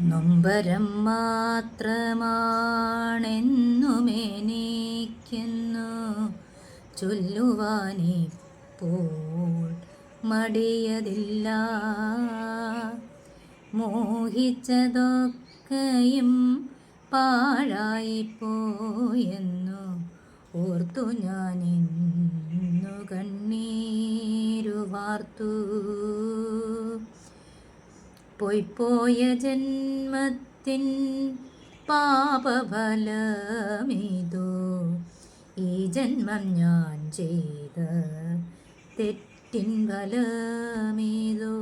നൊമ്പരം മാത്രമാണെന്നുമെനിക്കുന്നു ചൊല്ലുവാനിപ്പോൾ മടിയതില്ല. മോഹിച്ചതൊക്കെയും പാഴായിപ്പോയെന്നു ഓർത്തു ഞാനിന്നു കണ്ണീരു വാർത്തു. പൊയ്പോയ ജന്മത്തിൻ പാപഫലമിതോ. ഈ ജന്മം ഞാൻ ചെയ്ത തെറ്റിൻ ഫലമിതോ.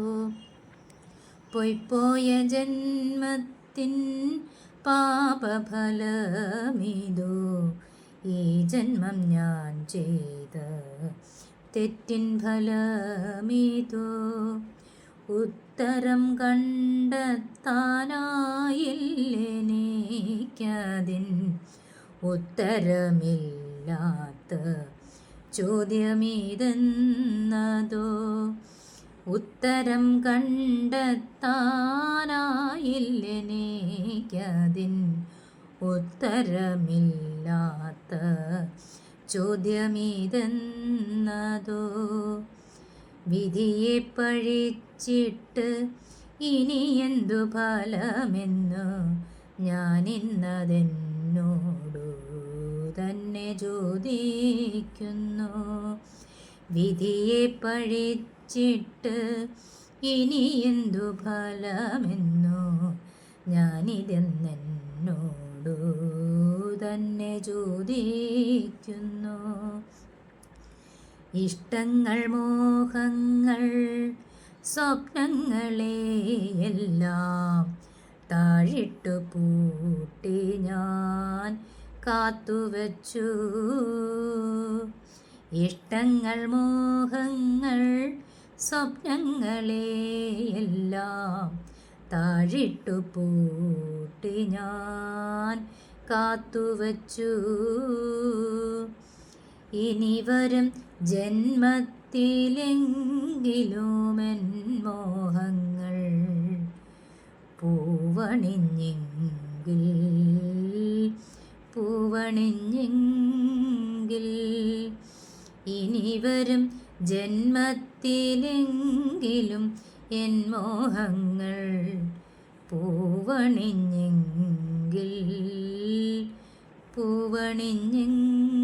പൊയ്പോയ ജന്മത്തിൻ പാപഫലമിതോ. ഈ ജന്മം ഞാൻ ചെയ്ത തെറ്റിൻ ഫലമിതോ. ഉത്തരം കണ്ടെത്താനായില്ലെനിക്കതിൻ ഉത്തരമില്ലാത്ത ചോദ്യമിതെന്നതോ? ഉത്തരം കണ്ടെത്താനായില്ലെനിക്കതിൻ ഉത്തരമില്ലാത്ത ചോദ്യമിതെന്നതോ? വിധിയെ പഴിച്ചിട്ട് ഇനി എന്തു ഫലമെന്നു ഞാനിന്നതെന്നോടു തന്നെ ചോദിക്കുന്നു. വിധിയെ പഴിച്ചിട്ട് ഇനി എന്തു ഫലമെന്നു ഞാനിതെന്നോടു തന്നെ ചോദിക്കുന്നു. ഇഷ്ടങ്ങൾ മോഹങ്ങൾ സ്വപ്നങ്ങളെയെല്ലാം താഴിട്ടു പൂട്ടി ഞാൻ കാത്തുവച്ചു. ഇഷ്ടങ്ങൾ മോഹങ്ങൾ സ്വപ്നങ്ങളെയെല്ലാം താഴിട്ടു പൂട്ടി ഞാൻ കാത്തുവച്ചു. ഇനി വരും ജന്മത്തിലെങ്കിലുമെൻ മോഹങ്ങൾ പൂവണിഞ്ഞെങ്കിൽ പൂവണിഞ്ഞെങ്കിൽ. ഇനി വരും ജന്മത്തിലെങ്കിലും എൻ മോഹങ്ങൾ പൂവണിഞ്ഞെങ്കിൽ പൂവണിഞ്ഞെങ്കിൽ.